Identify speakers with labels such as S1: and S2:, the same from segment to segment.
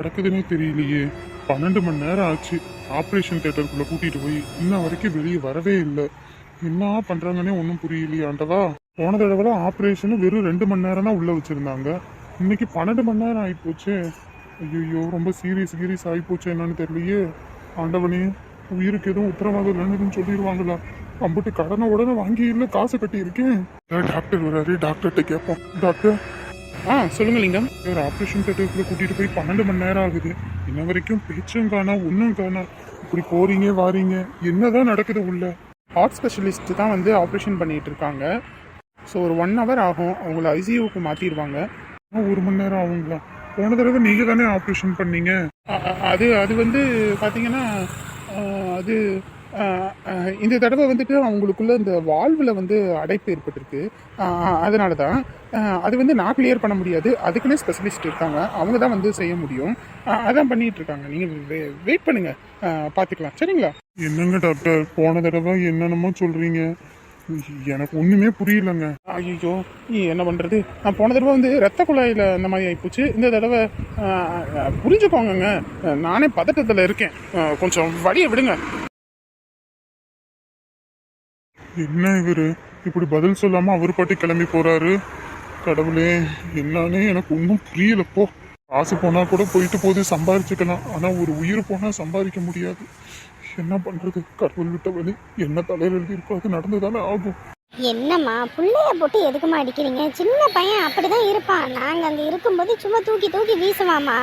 S1: நடக்குதுன்னே தெரியலையே. பன்னெண்டு மணி நேரம் ஆச்சு. ஆப்ரேஷன் தேட்டருக்குள்ளே கூட்டிகிட்டு போய் இன்ன வரைக்கும் வெளியே வரவே இல்லை. என்ன பண்ணுறாங்கன்னே ஒன்றும் புரியலையாண்டதா போன தடவை ஆப்ரேஷனு வெறும் ரெண்டு மணி நேரம் தான் உள்ளே வச்சிருந்தாங்க. இன்னைக்கு பன்னெண்டு மணி நேரம் ஆகிப்போச்சு ஐயோ ரொம்ப சீரியஸ் சீரியஸ் ஆகிப்போச்சு என்னன்னு தெரியலையே. ஆண்டவனே உயிருக்கு எதுவும் உத்தரவாதம் இல்லைன்னு சொல்லிடுவாங்களா? அம்புட்டு கடனை உடனே வாங்கி இல்லை காசு கட்டி இருக்கேன் டாக்டர் வராரு? டாக்டர்கிட்ட கேட்போம். டாக்டர்
S2: ஆ சொல்லுங்க லிங்கம்.
S1: ஒரு ஆப்ரேஷன் தேட்டருக்குள்ள கூட்டிட்டு போய் பன்னெண்டு மணி நேரம் ஆகுது. இன்ன வரைக்கும் பேச்சும் காணா ஒன்றும் காணா. இப்படி போறீங்க வாரீங்க என்னதான் நடக்குது உள்ள?
S2: ஹார்ட் ஸ்பெஷலிஸ்ட் தான் வந்து ஆப்ரேஷன் பண்ணிட்டு இருக்காங்க. ஸோ ஒரு ஒன் ஹவர் ஆகும். அவங்கள ஐசியூக்கு மாற்றிடுவாங்க
S1: ஒரு மணி நேரம் ஆகுங்களா? போன தடவை நீங்கள் தானே ஆப்ரேஷன் பண்ணீங்க.
S2: அது அது வந்து பார்த்தீங்கன்னா அது இந்த தடவை வந்துட்டு அவங்களுக்குள்ள இந்த வால்வில் வந்து அடைப்பு ஏற்பட்டிருக்கு. அதனால தான் அது வந்து நான் கிளியர் பண்ண முடியாது. அதுக்குன்னே ஸ்பெஷலிஸ்ட் இருக்காங்க. அவங்க தான் வந்து செய்ய முடியும். அதான் பண்ணிட்டு இருக்காங்க. நீங்கள் வெயிட் பண்ணுங்க. பார்த்துக்கலாம் சரிங்களா?
S1: என்னங்க டாக்டர் போன தடவை என்னென்னமோ சொல்றீங்க. எனக்கு ஒண்ணுமே புரியலங்க.
S2: ஐயோ என்ன பண்றது? நான் போன தடவை வந்து ரத்த குழாயில இந்த மாதிரி ஆயிப்போச்சு. இந்த தடவை புரிஞ்சுக்கோங்கங்க. நானே பதட்டத்துல இருக்கேன். கொஞ்சம் வழியை விடுங்க.
S1: என்ன இவரு? இப்படி பதில் சொல்லாமல் அவர் பாட்டி கிளம்பி போகிறாரு கடவுளே என்னன்னே எனக்கு ஒன்றும் புரியலப்போ காசு போனால் கூட போயிட்டு போது சம்பாரிச்சுக்கலாம். ஆனால் ஒரு உயிர் போனால் சம்பாதிக்க முடியாது. என்ன பண்ணுறது கடவுள் விட்ட வழி என்ன தலையில் எழுதியிருக்கோ அது நடந்துதானே ஆகும்.
S3: என்னம்மா பிள்ளைய போட்டு எதுக்குமா அடிக்கிறீங்க? சின்ன பையன் அப்படிதான் இருப்பான். நாங்க அங்க இருக்கும்போது சும்மா தூக்கி தூக்கி வீசுவாமா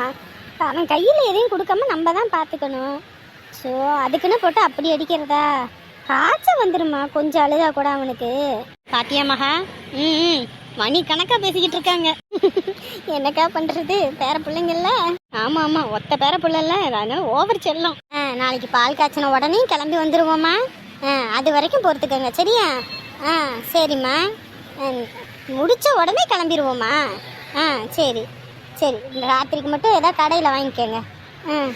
S3: அவன் கையில எதையும் கொடுக்காம நம்ம தான் பார்த்துக்கணும். ஸோ அதுக்குன்னு போட்டு அப்படி அடிக்கிறதா? காய்ச்சல் வந்துருமா கொஞ்சம் அழுதா கூட அவனுக்கு. பாத்தியா மகா? ம் மணி கணக்கா பேசிக்கிட்டு இருக்காங்க. என்னக்கா பண்றது? பேர பிள்ளைங்கல்ல? ஆமா ஆமா. ஒத்த பேர பிள்ளைல அதனால ஓவர் செல்லம். ஆ, நாளைக்கு பால் காய்ச்சின உடனே கிளம்பி வந்துருவோமா ஆ, அது வரைக்கும் பொறுத்துக்கோங்க. சரியா? ஆ சரிம்மா. முடிச்ச உடனே கிளம்பிடுவோமா ஆ சரி. சரி. இந்த ராத்திரிக்கு மட்டும் ஏதாவது கடையில் வாங்கிக்கோங்க. ம்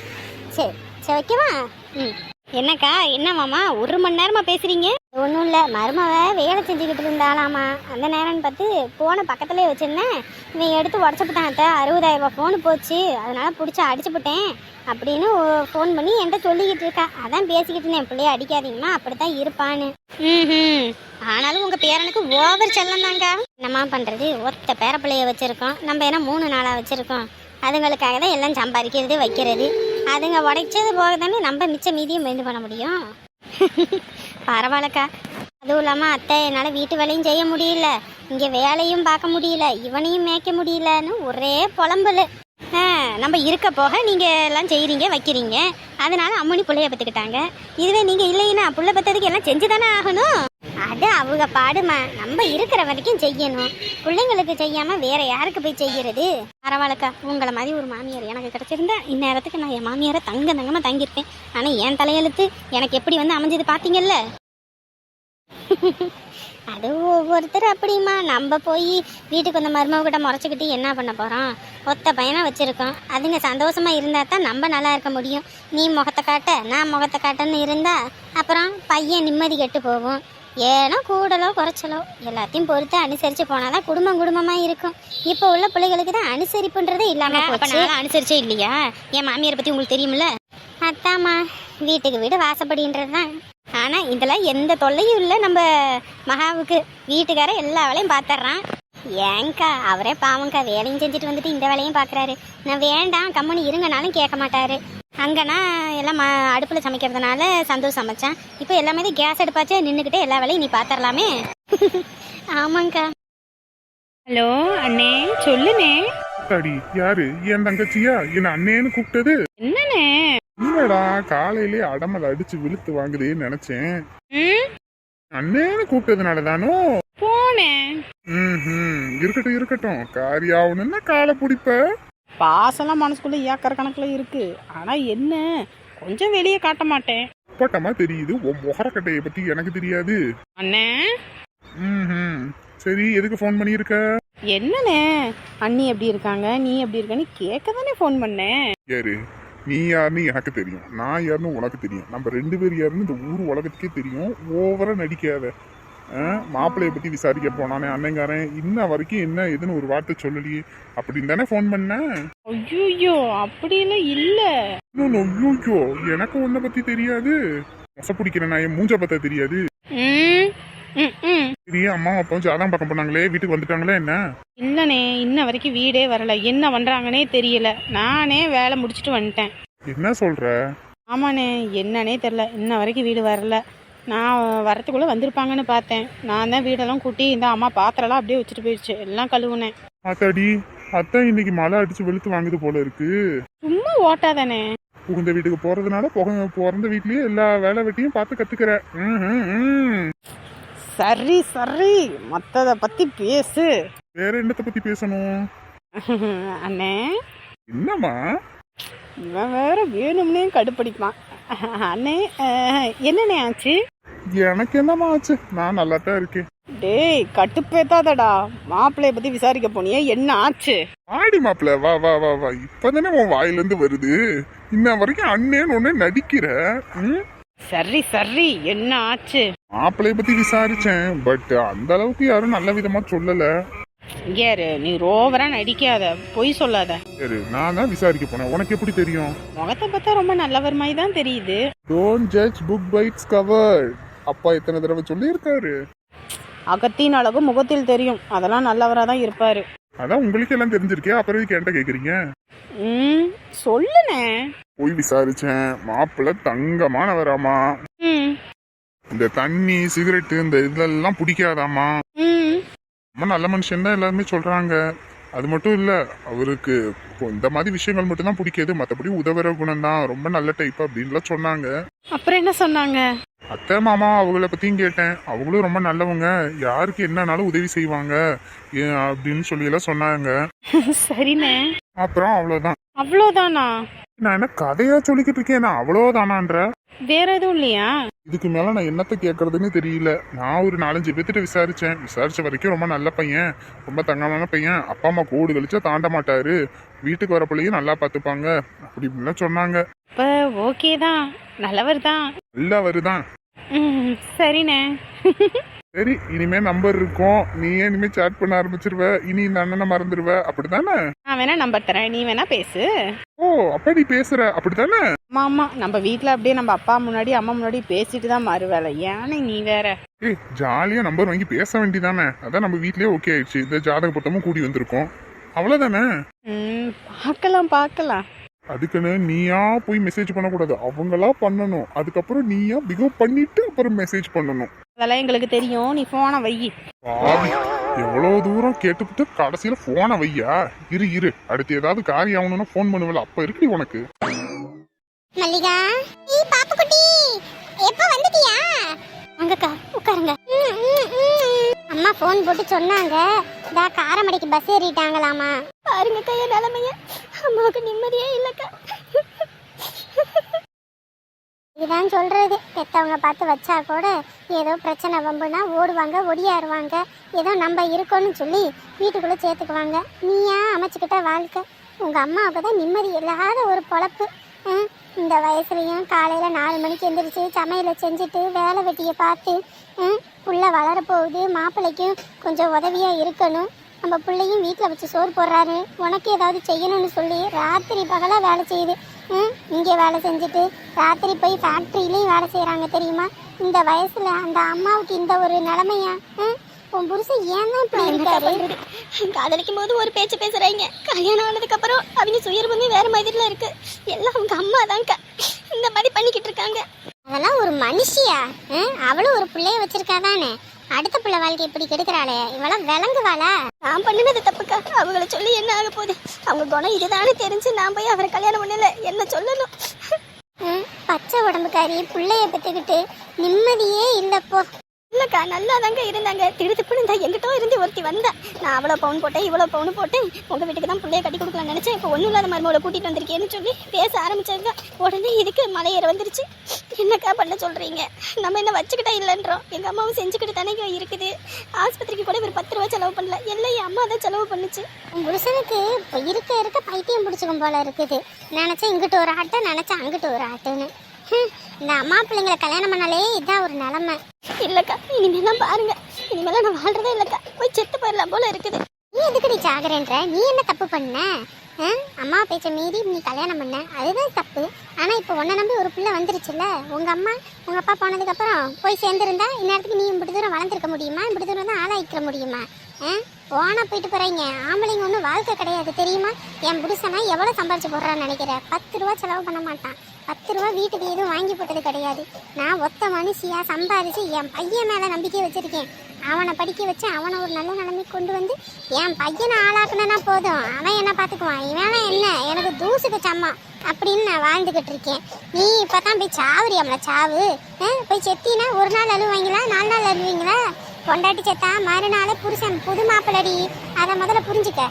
S3: சரி. சரி வைக்கவா? ம். என்னக்கா என்ன மாமா ஒரு மணி நேரமா பேசுறீங்க? ஒன்றும் இல்லை மருமவ வேலை செஞ்சுக்கிட்டு இருந்தாலாமா அந்த நேரம்னு பார்த்து ஃபோனை பக்கத்துலேயே வச்சிருந்தேன். இவன் எடுத்து உடச்சுப்பட்டான் அத்தை. அறுபதாயிரம் ரூபாய் ஃபோனு போச்சு. அதனால பிடிச்சி அடிச்சுப்புட்டேன் அப்படின்னு ஃபோன் பண்ணி என்கிட்ட சொல்லிக்கிட்டு இருக்கா. அதான் பேசிக்கிட்டு இருந்தேன். பிள்ளைய அடிக்காதீங்கம்மா அப்படித்தான் இருப்பான்னு. ம் ஆனாலும் உங்க பேரனுக்கு ஓவர் செல்லம் தாங்க என்னம்மா பண்றது? ஒத்த பேர பிள்ளைய வச்சிருக்கோம். நம்ம என்ன மூணு நாளா வச்சிருக்கோம். அதுங்களுக்காக தான் எல்லாம் சம்பாதிக்கிறது வைக்கிறது. அதுங்க உடைச்சது போக தானே நம்ம மிச்ச மீதியும் மெண்டு பண்ண முடியும்? பரவாயில்லக்கா. அதுவும் இல்லாமல் அத்தை என்னால் வீட்டு வேலையும் செய்ய முடியல. இங்கே வேலையும் பார்க்க முடியல. இவனையும் மேய்க்க முடியலன்னு ஒரே புலம்பல். நம்ம இருக்க போக நீங்கள் எல்லாம் செய்கிறீங்க வைக்கிறீங்க. அதனால அம்மனி பிள்ளைய பத்துக்கிட்டாங்க. இதுவே நீங்கள் இல்லைன்னா புள்ள பத்ததுக்கு எல்லாம் செஞ்சு தானே ஆகணும்? அது அவங்க பாடுமா? நம்ம இருக்கிற வரைக்கும் செய்யணும். பிள்ளைங்களுக்கு செய்யாம வேற யாருக்கு போய் செய்யறது? பரவாயில்லக்கா உங்களை மாதிரி ஒரு மாமியார் எனக்கு கிடைச்சிருந்தா இந்நேரத்துக்கு நான் என் மாமியாரை தங்க தங்கமா தங்கியிருப்பேன். ஆனா என் தலையெழுத்து எனக்கு எப்படி வந்து அமைஞ்சது பாத்தீங்கல்ல? அது ஒவ்வொருத்தர் அப்படிமா நம்ம போய் வீட்டுக்கு வந்த மருமகிட்ட முறைச்சிக்கிட்டு என்ன பண்ண போகிறோம் ஒத்த பையனாக வச்சுருக்கோம். அதுங்க சந்தோஷமாக இருந்தால் தான் நம்ம நல்லா இருக்க முடியும். நீ முகத்தை காட்ட நான் முகத்தை காட்டன்னு இருந்தால் அப்புறம் பையன் நிம்மதி கெட்டு போகும். ஏனோ கூடலோ குறைச்சலோ எல்லாத்தையும் பொறுத்து அனுசரிச்சு போனாதான் குடும்பம் குடும்பமா இருக்கும். இப்போ உள்ள பிள்ளைகளுக்கு தான் அனுசரிப்புன்றதே இல்லாம போச்சு. அனுசரிச்சே இல்லையா? என் மாமியார் பத்தி உங்களுக்கு தெரியுமில்ல அத்தாம்மா வீட்டுக்கு வீடு வாசப்படின்றது தான் ஆனா இதுல எந்த தொல்லையும் இல்லை. நம்ம மகாவுக்கு வீட்டுக்கார எல்லா வேலையும் பார்த்துட்றான் ஏங்கா அவரே பாவங்கா வேலையும் செஞ்சுட்டு வந்துட்டு இந்த வேலையும் பார்க்குறாரு நான் வேண்டாம் கம்முனு இருங்கனாலும் கேட்க மாட்டாரு. அங்கன்னா எல்லாம் ம அடுப்பில் சமைக்கிறதுனால சந்தோஷம் சமைச்சேன் இப்போ எல்லாமே கேஸ் அடுப்பாச்சே நின்றுக்கிட்டே எல்லா வேலையும் நீ பார்த்துடலாமே ஆமாங்க்கா
S4: ஹலோ அண்ணே சொல்லுண்ணே.
S1: அடி யாரு? என் தங்கச்சியா? என்ன அண்ணேன்னு கூப்பிட்டது?
S4: என்னண்ணே?
S1: இல்லடா காலையிலே அடமல் அடிச்சு விழுத்து வாங்குதேன்னு நினைச்சேன். அண்ணேன்னு கூப்பிட்டதுனால தானோ
S4: போனேன்
S1: ம் இருக்கட்டும். இருக்கட்டும் காரியாவணும்னா காலை பிடிப்ப?
S4: பாசெல்லாம் மனசுக்குள்ள ஏக்கர் கணக்குல இருக்கு. ஆனா என்ன? கொஞ்சம் வெளியே காட்ட மாட்டேன்.
S1: பட்டமா தெரியுது. உன் முகரக்கட்டையை பத்தி எனக்கு தெரியாது.
S4: அண்ணே?
S1: ம் சரி எதுக்கு ஃபோன் பண்ணியிருக்க?
S4: என்னண்ணே? அண்ணி எப்படி இருக்காங்க? நீ எப்படி இருக்கன்னு கேட்க தானே ஃபோன் பண்ணேன்
S1: யாரு? நீ யாருன்னு எனக்கு தெரியும். நான் யாருன்னு உனக்கு தெரியும். நம்ம ரெண்டு பேர் யாருன்னு இந்த ஊர் உலகத்துக்கே தெரியும். ஓவரா நடிக்காத. மாப்பிள்ளைய பத்தி விசாரிக்க போனானே அண்ணங்காரன் இன்ன வரைக்கும் என்ன ஏதுன்னு ஒரு வார்த்தை சொல்லலையே. அப்படின்னு தானே ஃபோன் பண்ணேன்
S4: ஐயோ அப்படியெல்லாம் இல்லை.
S1: ஐயோ எனக்கு உன்னை பத்தி தெரியாது. மொச பிடிக்கிற நான் மூஞ்ச பார்த்தா தெரியாது.
S4: ம் ம் ம்.
S1: சரி அம்மா அப்பா ஜாதகம் பார்க்க போனாங்களே வீட்டுக்கு வந்துட்டாங்களே என்ன?
S4: இல்லைண்ணே இன்ன வரைக்கும் வீடே வரல. என்ன பண்ணுறாங்கன்னே தெரியல. நானே வேலை முடிச்சுட்டு வந்துட்டேன்.
S1: என்ன சொல்ற?
S4: ஆமாண்ணே என்னன்னே தெரில இன்ன வரைக்கும் வீடு வரல. நான் வரத்துக்குள்ளே வந்திருப்பாங்கன்னு பார்த்தேன். நான் தான் வீடெல்லாம் கூட்டி இந்த அம்மா பாத்திரம்லாம் அப்படியே வச்சுட்டு போயிடுச்சு எல்லாம் கழுவுனேன்.
S1: அத்தாடி அத்தை இன்னைக்கு மழை அடிச்சு வெளுத்து வாங்குது போல இருக்கு.
S4: சும்மா ஓட்டாதானே
S1: புகுந்த வீட்டுக்கு போறதுனால புக பிறந்த வீட்லயே எல்லா வேலை வெட்டியும் பார்த்து கத்துக்கிற.
S4: சரி சரி. மற்றதை பற்றி பேசு.
S1: வேற என்னத்தை பத்தி பேசணும்?
S4: அண்ணே.
S1: என்னம்மா?
S4: இவன் வேற வேணும்னே கடுப்படிப்பான். அண்ணே என்னண்ணே ஆச்சு?
S1: எனக்கு என்னம்மா ஆச்சு? நான் நல்லா தான் இருக்கேன்.
S4: டேய் கட்டுப்பேத்தாதடா. மாப்பிள்ளைய பற்றி விசாரிக்க போனியே என்ன ஆச்சு?
S1: ஆடி மாப்பிள வா வா வா வா. இப்பதானே உன் வாயில இருந்து வருது. இன்ன வரைக்கும் அண்ணேன்னு ஒண்ணு நடிக்கிற?
S4: சரி சரி என்ன ஆச்சு?
S1: மாப்பிள்ளைய பத்தி விசாரிச்சேன் பட் அந்த அளவுக்கு யாரும் நல்ல விதமா சொல்லல.
S4: இங்கேரு நீ ரோவரா நடிக்காத பொய் சொல்லாத.
S1: சரி நான் தான் விசாரிக்க போனேன். உனக்கு எப்படி தெரியும்?
S4: முகத்தை பார்த்தா ரொம்ப நல்லவர் மாதிரி தான் தெரியுது.
S1: Don't judge book by its cover அப்பா எத்தனை தடவை சொல்லியிருக்காரு.
S4: அகத்தின் அழகு முகத்தில் தெரியும். அதெல்லாம் நல்லவராக தான் இருப்பாரு.
S1: அதான் உங்களுக்கு எல்லாம் தெரிஞ்சிருக்கே அப்புறம் இதுக்கு என்கிட்ட கேக்குறீங்க?
S4: ம் சொல்லுண்ணே.
S1: போய் விசாரிச்சேன். மாப்பிள்ளை தங்கமானவராமா.
S4: ம்.
S1: இந்த தண்ணி சிகரெட்டு இந்த இதெல்லாம் பிடிக்காதாமா.
S4: ம்.
S1: ரொம்ப நல்ல மனுஷன் தான் எல்லாருமே சொல்றாங்க. அது மட்டும் இல்ல அவருக்கு இந்த மாதிரி விஷயங்கள் மட்டும் தான் பிடிக்காது. மற்றபடி உதவுற குணம் தான் ரொம்ப நல்ல டைப் அப்படின்லாம் சொன்னாங்க.
S4: அப்புறம் என்ன சொன்னாங்க?
S1: அத்தை மாமா அவங்கள பத்தியும் கேட்டேன். அவங்களும் ரொம்ப நல்லவங்க. யாருக்கு என்னன்னாலும் உதவி செய்வாங்க. அப்படின்னு சொல்லி எல்லாம் சொன்னாங்க.
S4: சரிண்ணே.
S1: அப்புறம் அவ்வளவுதான்.
S4: அவ்வளோதானா
S1: நான் என்ன கதையா சொல்லிக்கிட்டு இருக்கேன்? நான் அவ்வளவுதானான்ற?
S4: வேற எதுவும் இல்லையா?
S1: இதுக்கு மேல நான் என்னத்த கேட்கறதுன்னு தெரியல. நான் ஒரு நாலஞ்சு பேர்த்திட்ட விசாரிச்சேன். விசாரிச்ச வரைக்கும் ரொம்ப நல்ல பையன். ரொம்ப தங்கமான பையன். அப்பா அம்மா கோடு கழிச்சா தாண்ட மாட்டாரு. வீட்டுக்கு வர பிள்ளையும் நல்லா பார்த்துப்பாங்க அப்படி இப்படிலாம் சொன்னாங்க.
S4: இப்போ ஓகே தான். நல்லவர் தான்.
S1: நல்லா வருதான்
S4: ம் சரிண்ணே.
S1: சரி இனிமே நம்பர் இருக்கும். நீயே இனிமே சேட் பண்ண ஆரம்பிச்சிருவ. இனி இந்த அண்ணனை மறந்துடுவ அப்படித்தானே?
S4: நான் வேணா நம்பர் தரேன். நீ வேணா பேசு.
S1: ஓ அப்ப நீ பேசுற. அப்படித்தானே?
S4: ஆமா ஆமா. நம்ம வீட்டில் அப்படியே நம்ம அப்பா முன்னாடி அம்மா முன்னாடி பேசிட்டு தான் மறு வேலை ஏன்னு நீ வேற?
S1: ஏய் ஜாலியா நம்பர் வாங்கி பேச வேண்டியதானே அதான் நம்ம வீட்லயே ஓகே ஆயிடுச்சு. இந்த ஜாதக பொருத்தமும் கூடி வந்திருக்கோம். அவ்வளவுதானே?
S4: ம் பார்க்கலாம் பார்க்கலாம்.
S1: அதுக்குன்னு நீயா போய் மெசேஜ் பண்ணக்கூடாது. அவங்களா பண்ணணும். அதுக்கப்புறம் நீயா பிகவ் பண்ணிட்டு அப்புறம் மெசேஜ் பண்ணணும்.
S4: அதெல்லாம் எங்களுக்கு தெரியும். நீ ஃபோனை வை.
S1: பாவி எவ்வளவு தூரம் கேட்டுவிட்டு கடைசியில போனை வையா? இரு இரு. அடுத்து ஏதாவது காரியம் ஆகணும்னா ஃபோன் பண்ணுவல. அப்ப இருக்கு உனக்கு.
S5: மல்லிகா ஈ பாப்பு குட்டி எப்போ வந்துட்டியா? வாங்கக்கா உட்காருங்க. அம்மா ஃபோன் போட்டு சொன்னாங்க. இதா காரமடைக்கு பஸ் ஏறிட்டாங்களாமா? பாருங்கக்கா என் நிலைமைய. அம்மாவுக்கு நிம்மதியே இல்லக்கா. இதுதான் சொல்றது. பெத்தவங்க பார்த்து வச்சா கூட ஏதோ பிரச்சனை வம்புனா ஓடுவாங்க ஒடியாருவாங்க. ஏதோ நம்ம இருக்கோம்னு சொல்லி வீட்டுக்குள்ள சேர்த்துக்குவாங்க. நீயா அமைச்சுக்கிட்ட வாழ்க்கை. உங்க அம்மாவுக்கு தான் நிம்மதி இல்லாத ஒரு பொழப்பு. இந்த வயசுலயும் காலையில நாலு மணிக்கு எந்திரிச்சு சமையலை செஞ்சுட்டு வேலை வெட்டியை பார்த்து புள்ள வளரப்போகுது மாப்பிள்ளைக்கும் கொஞ்சம் உதவியா இருக்கணும். நம்ம பிள்ளையும் வீட்டில் வச்சு சோறு போடுறாரு. உனக்கு ஏதாவது செய்யணும்னு சொல்லி ராத்திரி பகலாக வேலை செய்யுது. ம் இங்கே வேலை செஞ்சுட்டு ராத்திரி போய் ஃபேக்ட்ரியிலையும் வேலை செய்கிறாங்க தெரியுமா? இந்த வயசில் அந்த அம்மாவுக்கு இந்த ஒரு நிலைமையா? உன் புருஷன் ஏன் தான் இப்படி இருக்காரு?
S6: காதலிக்கும் போது ஒரு பேச்சு பேசுறாங்க. கல்யாணம் ஆனதுக்கு அப்புறம் அவங்க சுயர்பமே வேற மாதிரில இருக்கு. எல்லாம் அவங்க அம்மா தான்க்கா இந்த மாதிரி பண்ணிக்கிட்டு இருக்காங்க.
S5: அதெல்லாம் ஒரு மனுஷியா? அவளும் ஒரு பிள்ளைய வச்சிருக்காதானே? அடுத்த பிள்ளை வாழ்க்கை இப்படி கெடுக்கிறாளே. இவளாம் விளங்குவாளா
S6: நான் பண்ணினது தப்புக்கா. அவங்கள சொல்லி என்ன ஆக போகுது? அவங்க குணம் இதுதானே தெரிஞ்சு நான் போய் அவரை கல்யாணம் பண்ணல. என்ன சொல்லணும்?
S5: பச்சை உடம்புக்காரி பிள்ளைய பெற்றுக்கிட்டு நிம்மதியே இல்லப்போ.
S6: இல்லக்கா நல்லா தாங்க இருந்தாங்க. திடுத்துப்புன்னு இந்த எங்கிட்டோ இருந்து ஒருத்தி வந்தேன் நான் அவ்வளோ பவுன் போட்டேன் இவ்வளோ பவுன் போட்டேன். உங்கள் வீட்டுக்கு தான் பிள்ளைய கட்டி கொடுக்கலாம்னு நினச்சேன். இப்போ ஒன்றும் இல்லாத மருமகளை கூட்டிகிட்டு வந்திருக்கேன்னு சொல்லி பேச ஆரம்பிச்சாங்க உடனே இதுக்கு மலையேற வந்துருச்சு. என்னக்கா பண்ண சொல்கிறீங்க நம்ம என்ன வச்சுக்கிட்டா இல்லைன்றோம். எங்கள் அம்மாவும் செஞ்சுக்கிட்டு தானே இருக்குது. ஆஸ்பத்திரிக்கு கூட ஒரு பத்து ரூபா செலவு பண்ணல. எல்லாம் என் அம்மா தான் செலவு பண்ணுச்சு.
S5: உன் புருஷனுக்கு இப்போ இருக்க இருக்க பைத்தியம் பிடிச்சிக்கும் போல இருக்குது. நினச்சேன் இங்கிட்டு ஒரு ஆட்டை நினச்சேன் அங்கிட்டு ஒரு ஆட்டுன்னு. இந்த அம்மா பிள்ளைங்களை கல்யாணம் பண்ணாலே இதான் ஒரு நிலமை.
S6: இல்லைக்கா இனிமேலாம் பாருங்க. இனிமேலாம் நான் வாழ்றதே இல்லைக்கா. போய் செத்து போயிடலாம் போல இருக்குது.
S5: நீ எதுக்கு நீ சாகுறேன்ற நீ என்ன தப்பு பண்ண? அம்மா பேச்ச மீறி நீ கல்யாணம் பண்ண. அதுதான் தப்பு. ஆனா இப்போ உன்னை நம்பி ஒரு பிள்ளை வந்துருச்சுல்ல? உங்க அம்மா உங்க அப்பா போனதுக்கு அப்புறம் போய் சேர்ந்துருந்தா இந்நேரத்துக்கு நீ இப்படி தூரம் வளர்ந்துருக்க முடியுமா? இப்படி தூரம் தான் ஆளாக்கிற முடியுமா? ஆ? போனா போயிட்டு போகிறீங்க ஆம்பளைங்க ஒன்றும் வாழ்க்கை கிடையாது தெரியுமா? என் புருஷனா எவ்வளோ சம்பாரிச்சு போடுறான்னு நினைக்கிறேன் பத்து ரூபா செலவு பண்ண மாட்டான். பத்து ரூபா வீட்டுக்கு எதுவும் வாங்கி போட்டது கிடையாது. நான் ஒத்த மனுஷியாக சம்பாரித்து என் பையன் மேலே நம்பிக்கை வச்சுருக்கேன். அவனை படிக்க வச்சு அவனை ஒரு நல்ல நிலைமைக்கு கொண்டு வந்து என் பையனை ஆளாக்குனா போதும். அவன் என்ன பார்த்துக்குவான் இவன் என்ன? எனக்கு தூசுக்கு சம்மா அப்படின்னு நான் வாழ்ந்துக்கிட்டு இருக்கேன். நீ இப்போ தான் போய் சாவுறியாமல சாவு? போய் செத்தினா ஒரு நாள் அழுவாங்களா? நாலு நாள் அழுவீங்களா? பொண்டாட்டி செத்தா மறுநாள் புருஷன் புது மாப்பிள்ளடி. அதை முதல்ல புரிஞ்சுக்க.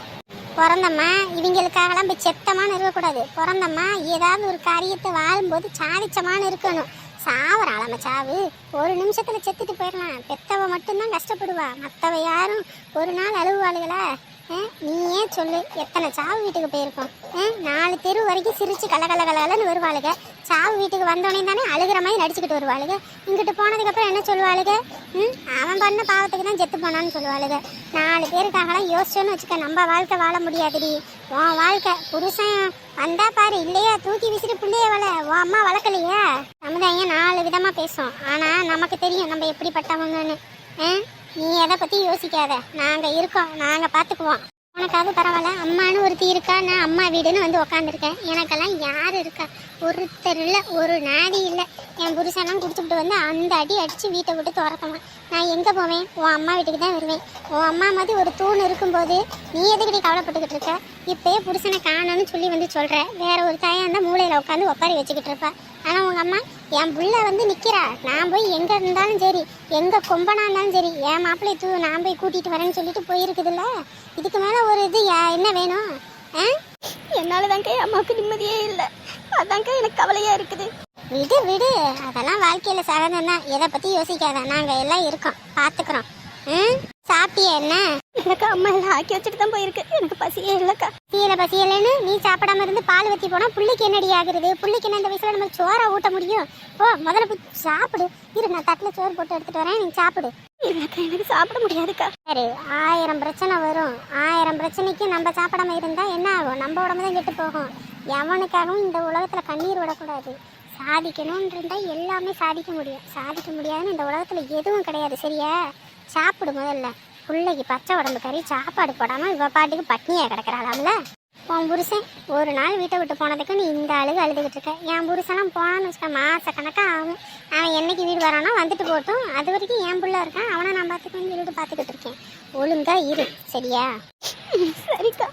S5: பிறந்தம்மா இவங்களுக்காகலாம் போய் செத்தமான்னு இருக்கக்கூடாது. பிறந்தம்மா ஏதாவது ஒரு காரியத்தை வாழும்போது சாதிச்சமான்னு இருக்கணும். சாவறாளாம சாவு. ஒரு நிமிஷத்தில் செத்துட்டு போயிடலாம். பெத்தவ மட்டும்தான் கஷ்டப்படுவா. மற்றவ யாரும் ஒரு நாள் அழுவாளுகளா நீ நீயே சொல்லு. எத்தனை சாவு வீட்டுக்கு போயிருக்கோம்? நாலு தெரு வரைக்கும் சிரிச்சு கலகல கல வருவாளுக. சாவு வீட்டுக்கு வந்தோடனே தானே அழுகிற மாதிரி நடிச்சுக்கிட்டு வருவாளுக. இங்கிட்டு போனதுக்கப்புறம் என்ன சொல்லுவாளுக? ம் அவன் பண்ண பாவத்துக்கு தான் செத்து போனான்னு சொல்லுவாளுக. நாலு பேருக்காகலாம் யோசிச்சோன்னு வச்சுக்க நம்ம வாழ்க்கை வாழ முடியாதுடி. உன் வாழ்க்கை புருஷன் வந்தா பாரு இல்லையா? தூக்கி விசிறி பிள்ளைய வள உன் அம்மா வளர்க்கலையா. சமுதாயம் நாலு விதமாக பேசும். ஆனால் நமக்கு தெரியும் நம்ம எப்படிப்பட்டவங்கன்னு. ஆ? நீ எதை பற்றி யோசிக்காத. நாங்கள் இருக்கோம் நாங்கள் பார்த்துக்குவோம் உனக்காவது பரவாயில்ல அம்மானு ஒருத்தி இருக்கா? நான் அம்மா வீடுன்னு வந்து உக்காந்துருக்கேன். எனக்கெல்லாம் யார் இருக்கா? ஒருத்தர் இல்லை ஒரு நாடி இல்லை. என் புருஷன்லாம் குடிச்சுக்கிட்டு வந்து அந்த அடி அடித்து வீட்டை விட்டு திறக்கணும் நான் எங்கே போவேன்? உன் அம்மா வீட்டுக்கு தான் வருவேன். உன் அம்மா மாதிரி ஒரு தூண் இருக்கும்போது நீ எதுக்கு நீ கவலைப்பட்டுக்கிட்டு இருக்க? இப்பயே புருஷனை காணணும்னு சொல்லி வந்து சொல்கிற வேற ஒரு தாயாக இருந்தால் மூளையில் உட்காந்து ஒப்பாரி வச்சுக்கிட்டு இருப்பா. ஆனால் உங்கள் அம்மா என் புள்ள வந்து நிற்கிறா நான் போய் எங்கே இருந்தாலும் சரி எங்கே கொம்பனா இருந்தாலும் சரி என் மாப்பிள்ளை தூ நான் போய் கூட்டிகிட்டு வரேன்னு சொல்லிட்டு போயிருக்குதுல்ல? இதுக்கு மேலே ஒரு இது என்ன வேணும்? ஆ?
S6: என்னால தாங்க என் அம்மாவுக்கு நிம்மதியே இல்லை. அதாங்க எனக்கு கவலையா இருக்குது.
S5: விடு விடு. அதெல்லாம் வாழ்க்கையில சகஜம் தான் எதை பத்தி யோசிக்காத. நாங்க எல்லாம் இருக்கோம். பாத்துக்கிறோம். ம் சாப்பிட்டியா என்ன?
S6: எனக்கு அம்மா எல்லாம் ஆக்கி வச்சுட்டு தான் போயிருக்கு. எனக்கு பசியே இல்லைக்கா.
S5: தீயில பசியலன்னு நீ சாப்பிடாம இருந்து பால் வத்தி போனா புள்ளைக்கு என்னடி ஆகுறது? புள்ளைக்கு என்ன இந்த வயசுல நம்ம சோறா ஊட்ட முடியும்? ஓ முதல்ல போய் சாப்பிடு. இரு நான் தட்டுல சோறு போட்டு எடுத்துட்டு வரேன். நீ சாப்பிடு.
S6: இல்லைக்கா எனக்கு சாப்பிட முடியாதுக்கா.
S5: சரி ஆயிரம் பிரச்சனை வரும். ஆயிரம் பிரச்சனைக்கு நம்ம சாப்பிடாம இருந்தா என்ன ஆகும்? நம்ம உடம்பு தான் கெட்டு போகும். எவனுக்காகவும் இந்த உலகத்துல கண்ணீர் விடக்கூடாது. சாதிக்கணும்னு எல்லாமே சாதிக்க முடியும். சாதிக்க முடியாதுன்னு இந்த உலகத்துல எதுவும் கிடையாது சரியா? சாப்பிடு முதல்ல. பிள்ளைக்கு பச்சை உடம்பு கறி சாப்பாடு போடாமல் இவ பாட்டுக்கு பட்னியாக கிடக்கிறாளாம்ல. உன் புருஷன் ஒரு நாள் வீட்டை விட்டு போனதுக்கு நீ இந்த அழுகு அழுதுகிட்டு இருக்க. என் புருஷன்லாம் போனான்னு வச்சுக்க மாத கணக்காக ஆகும். அவன் என்னைக்கு வீடு வரானோ வந்துட்டு போட்டும் அது வரைக்கும் என் பிள்ளை இருக்கான் அவனை நான் பார்த்துக்கணும்னு சொல்லிட்டு பார்த்துக்கிட்டு இருக்கேன். ஒழுங்கா இரு சரியா?
S6: சரிக்கா.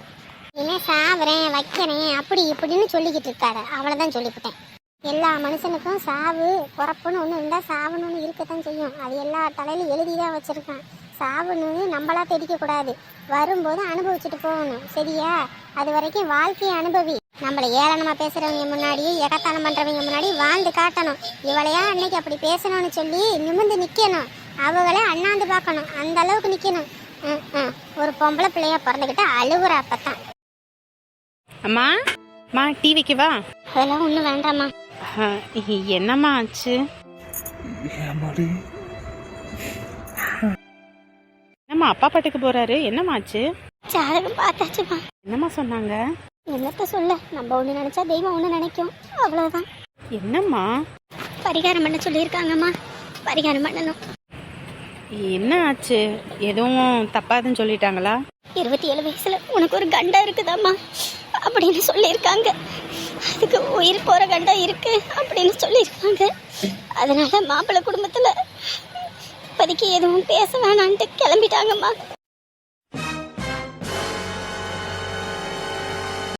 S5: என்ன சாவுறேன் வைக்கிறேன் அப்படி இப்படின்னு சொல்லிக்கிட்டு இருக்காத. அவ்வளோதான் சொல்லிவிட்டேன் எல்லா மனுஷனுக்கும் சாவு பிறப்புன்னு ஒன்று இருந்தால் சாவுன்னு இருக்கத்தான் செய்யும். அது எல்லா தலையிலும் எழுதி தான் வச்சுருக்கான். சாவுன்னு நம்மளா தெடிக்க கூடாது. வரும்போது அனுபவிச்சுட்டு போகணும். சரியா? அது வரைக்கும் வாழ்க்கையை அனுபவி. நம்மளை ஏளனமா பேசுறவங்க முன்னாடி எகத்தானம் பண்றவங்க முன்னாடி வாழ்ந்து காட்டணும். இவளையா அன்னைக்கு அப்படி பேசணும்னு சொல்லி நிமிர்ந்து நிக்கணும். அவங்களே அண்ணாந்து பார்க்கணும். அந்த அளவுக்கு நிக்கணும். ம், ம். ஒரு பொம்பளை பிள்ளையா பிறந்துக்கிட்டு அழுகுற அப்பதான்
S4: அம்மா அம்மா டீ வைக்கவா
S5: அதெல்லாம் ஒன்றும் வேண்டாம்மா.
S4: என்னம்மா ஆச்சு? என்னம்மா அப்பா பாட்டுக்கு போறாரு? என்னம்மா ஆச்சு?
S6: ஜாதகம் பார்த்தாச்சுமா
S4: என்னம்மா சொன்னாங்க?
S6: என்னத்த சொல்ல? நம்ம ஒன்று நினைச்சா தெய்வம் ஒன்று நினைக்கும். அவ்வளோதான்
S4: என்னம்மா?
S6: பரிகாரம் பண்ண சொல்லியிருக்காங்கம்மா. பரிகாரம் பண்ணணும்.
S4: என்ன ஆச்சு? எதுவும் தப்பாதுன்னு சொல்லிட்டாங்களா?
S6: இருபத்தி ஏழு வயசுல உனக்கு ஒரு கண்டம் இருக்குதாம்மா. அப்படின்னு சொல்லியிருக்காங்க. அதுக்கு உயிர் போகிற கண்டம் இருக்கு அப்படின்னு சொல்லியிருக்காங்க. அதனால மாப்பிள்ளை குடும்பத்தில் இப்போதைக்கு எதுவும் பேச வேணான்ட்டு கிளம்பிட்டாங்கம்மா.